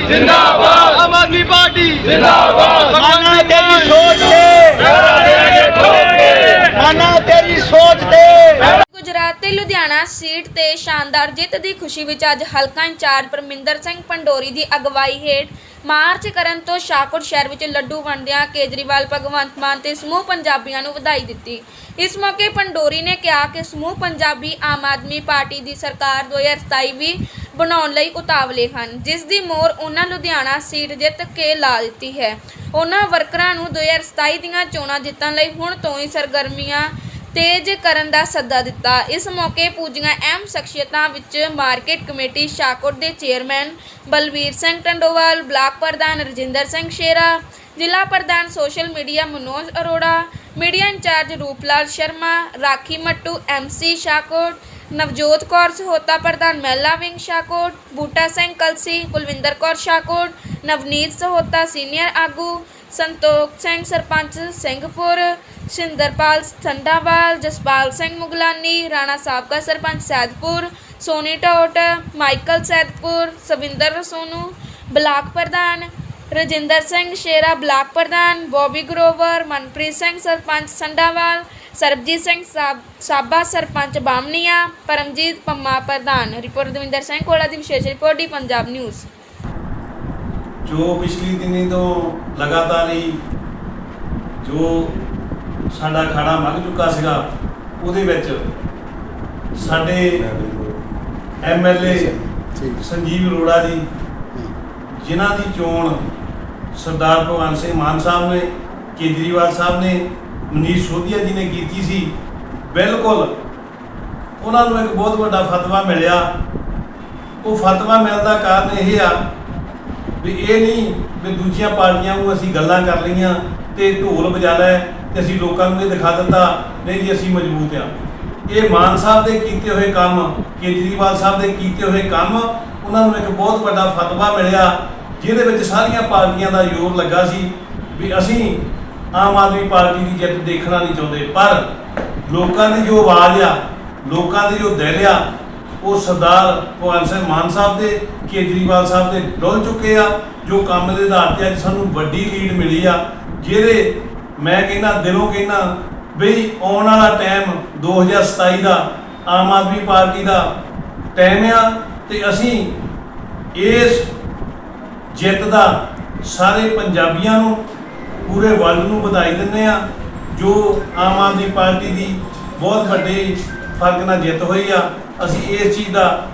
ਜਿੰਦਾਬਾਦ। ਆਮ ਆਦਮੀ ਪਾਰਟੀ। ਜਿੰਦਾਬਾਦ। ਮਾਨਾ ਤੇਰੀ ਸੋਚ ਤੇ। ਮਾਨਾ ਤੇਰੀ ਸੋਚ ਤੇ। ਗੁਜਰਾਤ ਤੇ ਲੁਧਿਆਣਾ ਸੀਟ ਤੇ ਸ਼ਾਨਦਾਰ ਜਿੱਤ ਦੀ ਖੁਸ਼ੀ ਵਿੱਚ ਅੱਜ ਹਲਕਾ ਇੰਚਾਰਜ ਪਰਮਿੰਦਰ ਸਿੰਘ ਪੰਡੋਰੀ ਦੀ ਅਗਵਾਈ ਹੇਠ ਮਾਰਚ ਕਰਨ ਤੋਂ ਸ਼ਾਹਕੋਟ ਸ਼ਹਿਰ ਵਿੱਚ ਲੱਡੂ ਵੰਡਦਿਆਂ ਕੇਜਰੀਵਾਲ ਭਗਵੰਤ ਮਾਨ ਤੇ ਸਮੂਹ ਪੰਜਾਬੀਆਂ ਨੂੰ ਵਧਾਈ ਦਿੱਤੀ। ਇਸ ਮੌਕੇ ਪੰਡੋਰੀ ਨੇ ਕਿਹਾ ਕਿ ਸਮੂਹ ਪੰਜਾਬੀ ਆਮ ਆਦਮੀ ਪਾਰਟੀ ਦੀ ਸਰਕਾਰ 2027 ਵੀ ਬਣਾਉਣ ਲਈ ਉਤਾਵਲੇ ਹਨ, ਜਿਸ ਦੀ ਮੋਹਰ ਉਹਨਾਂ ਲੁਧਿਆਣਾ ਸੀਟ ਜਿੱਤ ਕੇ ਲਾ ਦਿੱਤੀ ਹੈ। ਉਹਨਾਂ ਵਰਕਰਾਂ ਨੂੰ 2027 ਦੀਆਂ ਚੋਣਾਂ ਜਿੱਤਣ ਲਈ ਹੁਣ ਤੋਂ ਹੀ ਸਰਗਰਮੀਆਂ ਤੇਜ਼ ਕਰਨ ਦਾ ਸੱਦਾ ਦਿੱਤਾ। ਇਸ ਮੌਕੇ ਪੂਜੀਆਂ ਅਹਿਮ ਸ਼ਖਸੀਅਤਾਂ ਵਿੱਚ ਮਾਰਕੀਟ ਕਮੇਟੀ ਸ਼ਾਹਕੋਟ ਦੇ ਚੇਅਰਮੈਨ ਬਲਵੀਰ ਸਿੰਘ ਟੰਡੋਵਾਲ, ਬਲਾਕ ਪ੍ਰਧਾਨ ਰਜਿੰਦਰ ਸਿੰਘ ਸ਼ੇਰਾ, ਜ਼ਿਲ੍ਹਾ ਪ੍ਰਧਾਨ social media Manoj Arora, media incharge Rooplal Sharma, Rakhi Mattu MC Shahkot Navjot Kaur Sahota, ਪ੍ਰਧਾਨ ਮਹਿਲਾ ਵਿੰਗ ਸ਼ਾਹਕੋਟ, ਬੂਟਾ ਸਿੰਘ ਕਲਸੀ, ਕੁਲਵਿੰਦਰ ਕੌਰ ਸ਼ਾਹਕੋਟ, ਨਵਨੀਤ ਸਹੋਤਾ ਸੀਨੀਅਰ ਆਗੂ, ਸੰਤੋਖ ਸਿੰਘ ਸਰਪੰਚ ਸਿੰਘਪੁਰ, ਸਿੰਦਰਪਾਲ ਸੰਧਾਵਾਲ ਜਸਪਾਲ ਸਿੰਘ ਮੁਗਲਾਨੀ, ਰਾਣਾ ਸਾਬਕਾ ਸਰਪੰਚ ਸੈਦਪੁਰ, ਸੋਨੀ ਟੋਟ, ਮਾਈਕਲ ਸੈਦਪੁਰ, ਸਵਿੰਦਰ ਸੋਨੂ ਬਲਾਕ ਪ੍ਰਧਾਨ ਰਜਿੰਦਰ ਸਿੰਘ ਸ਼ੇਰਾ, ਬਲਾਕ ਪ੍ਰਧਾਨ ਬੋਬੀ ਗਰੋਵਰ, ਮਨਪ੍ਰੀਤ ਸਿੰਘ ਸਰਪੰਚ ਸੰਡਾਵਾਲ ਸਰਬਜੀਤ ਸਿੰਘ ਸਾਬ- ਸਾਬਾ ਸਰਪੰਚ ਬਾਮਨੀਆ ਪਰਮਜੀਤ ਪੰਮਾ ਪ੍ਰਧਾਨ। ਰਿਪੋਰਟ ਦਵਿੰਦਰ ਸਿੰਘ ਕੋਲਾ ਦੀ ਵਿਸ਼ੇਸ਼ ਰਿਪੋਰਟ ਡੀ ਪੰਜਾਬ ਨਿਊਜ਼। ਜੋ ਪਿਛਲੀ ਦਿਨੀ ਤੋਂ ਲਗਾਤਾਰ ਹੀ ਜੋ ਸਾਡਾ ਖਾੜਾ ਮੰਗ ਚੁੱਕਾ ਸੀਗਾ ਉਹਦੇ ਵਿੱਚ ਸਾਡੇ ਐਮਐਲਏ ਸੰਜੀਵ ਅਰੋੜਾ ਜੀ ਜਿਨ੍ਹਾਂ ਦੀ ਚੋਣ ਸਰਦਾਰ ਭਗਵੰਤ ਸਿੰਘ ਮਾਨ ਸਾਹਿਬ ਨੇ ਕੇਜਰੀਵਾਲ ਸਾਹਿਬ ਨੇ ਮਨੀਸ਼ ਸੋਧੀਆ ਜੀ ਨੇ ਕੀਤੀ ਸੀ। ਬਿਲਕੁਲ। ਉਹਨਾਂ ਨੂੰ ਇੱਕ ਬਹੁਤ ਵੱਡਾ ਫਤਵਾ ਮਿਲਿਆ। ਉਹ ਫਤਵਾ ਮਿਲਣ ਦਾ ਕਾਰਨ ਇਹ ਆ ਵੀ ਇਹ ਨਹੀਂ ਵੀ ਦੂਜੀਆਂ ਪਾਰਟੀਆਂ ਨੂੰ ਅਸੀਂ ਗੱਲਾਂ ਕਰ ਲਈਆਂ ਤੇ ਢੋਲ ਵਜਾ ਲੈ ਤੇ ਅਸੀਂ ਲੋਕਾਂ ਨੂੰ ਇਹ ਦਿਖਾ ਦਿੱਤਾ। ਨਹੀਂ ਜੀ, ਅਸੀਂ ਮਜ਼ਬੂਤ ਆ। ਇਹ ਮਾਨ ਸਾਹਿਬ ਦੇ ਕੀਤੇ ਹੋਏ ਕੰਮ, ਕੇਜਰੀਵਾਲ ਸਾਹਿਬ ਦੇ ਕੀਤੇ ਹੋਏ ਕੰਮ, ਉਹਨਾਂ ਨੂੰ ਇੱਕ ਬਹੁਤ ਵੱਡਾ ਫਤਵਾ ਮਿਲਿਆ, ਜਿਹਦੇ ਵਿੱਚ ਸਾਰੀਆਂ ਪਾਰਟੀਆਂ ਦਾ ਜ਼ੋਰ ਲੱਗਾ ਸੀ ਵੀ ਅਸੀਂ ਆਮ ਆਦਮੀ ਪਾਰਟੀ ਦੀ ਜਿੱਤ ਦੇਖਣਾ ਨਹੀਂ ਚਾਹੁੰਦੇ। ਪਰ ਲੋਕਾਂ ਦੀ ਜੋ ਆਵਾਜ਼ ਆ, ਲੋਕਾਂ ਦੇ ਜੋ ਦਿਲ ਆ, ਉਹ ਸਰਦਾਰ ਭਗਵੰਤ ਸਿੰਘ ਮਾਨ ਸਾਹਿਬ ਦੇ, ਕੇਜਰੀਵਾਲ ਸਾਹਿਬ ਦੇ ਡੁੱਲ ਚੁੱਕੇ ਆ, ਜੋ ਕੰਮ ਦੇ ਆਧਾਰ ਤੇ ਅੱਜ ਸਾਨੂੰ ਵੱਡੀ ਲੀਡ ਮਿਲੀ ਆ, ਜਿਹਦੇ ਮੈਂ ਕਹਿੰਦਾ, ਦਿਲੋਂ ਕਹਿੰਦਾ ਬਈ ਆਉਣ ਵਾਲਾ ਟਾਈਮ 2027 ਦਾ ਆਮ ਆਦਮੀ ਪਾਰਟੀ ਦਾ ਟਾਈਮ ਆ ਤੇ ਅਸੀਂ ਇਸ ਜਿੱਤ ਦਾ ਸਾਰੇ ਪੰਜਾਬੀਆਂ ਨੂੰ ਪੂਰੇ ਵਰਲਡ ਨੂੰ ਵਧਾਈ ਦਿੰਦੇ ਆ ਜੋ ਆਮ ਆਦਮੀ ਪਾਰਟੀ ਦੀ ਬਹੁਤ ਵੱਡੇ ਫ਼ਰਕ ਨਾਲ ਜਿੱਤ ਹੋਈ ਆ। ਅਸੀਂ ਇਸ ਚੀਜ਼ ਦਾ,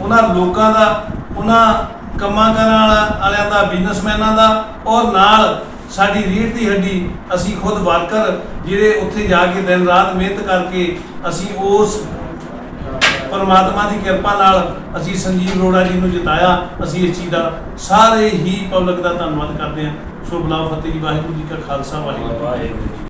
ਉਹਨਾਂ ਲੋਕਾਂ ਦਾ, ਉਹਨਾਂ ਕੰਮਾਂ ਕਰਨ ਵਾਲਿਆਂ ਦਾ ਬਿਜ਼ਨਸਮੈਨਾਂ ਦਾ ਔਰ ਨਾਲ ਸਾਡੀ ਰੀੜ ਦੀ ਹੱਡੀ ਅਸੀਂ ਖੁਦ ਵਰਕਰ ਜਿਹੜੇ ਉੱਥੇ ਜਾ ਕੇ ਦਿਨ ਰਾਤ ਮਿਹਨਤ ਕਰਕੇ ਅਸੀਂ ਉਸ ਪਰਮਾਤਮਾ ਦੀ ਕਿਰਪਾ ਨਾਲ ਅਸੀਂ ਸੰਜੀਵ ਅਰੋੜਾ ਜੀ ਨੂੰ ਜਿਤਾਇਆ। ਅਸੀਂ ਇਸ ਚੀਜ਼ ਦਾ ਸਾਰੇ ਹੀ ਪਬਲਿਕ ਦਾ ਧੰਨਵਾਦ ਕਰਦੇ ਹਾਂ। ਸੋ ਬਲਾਵ ਫਤਿਹ ਜੀ ਵਾਹਿਗੁਰੂ ਜੀ ਕਾ ਖਾਲਸਾ ਵਾਹਿਗੁਰੂ ਜੀ ਕੀ ਫਤਿਹ।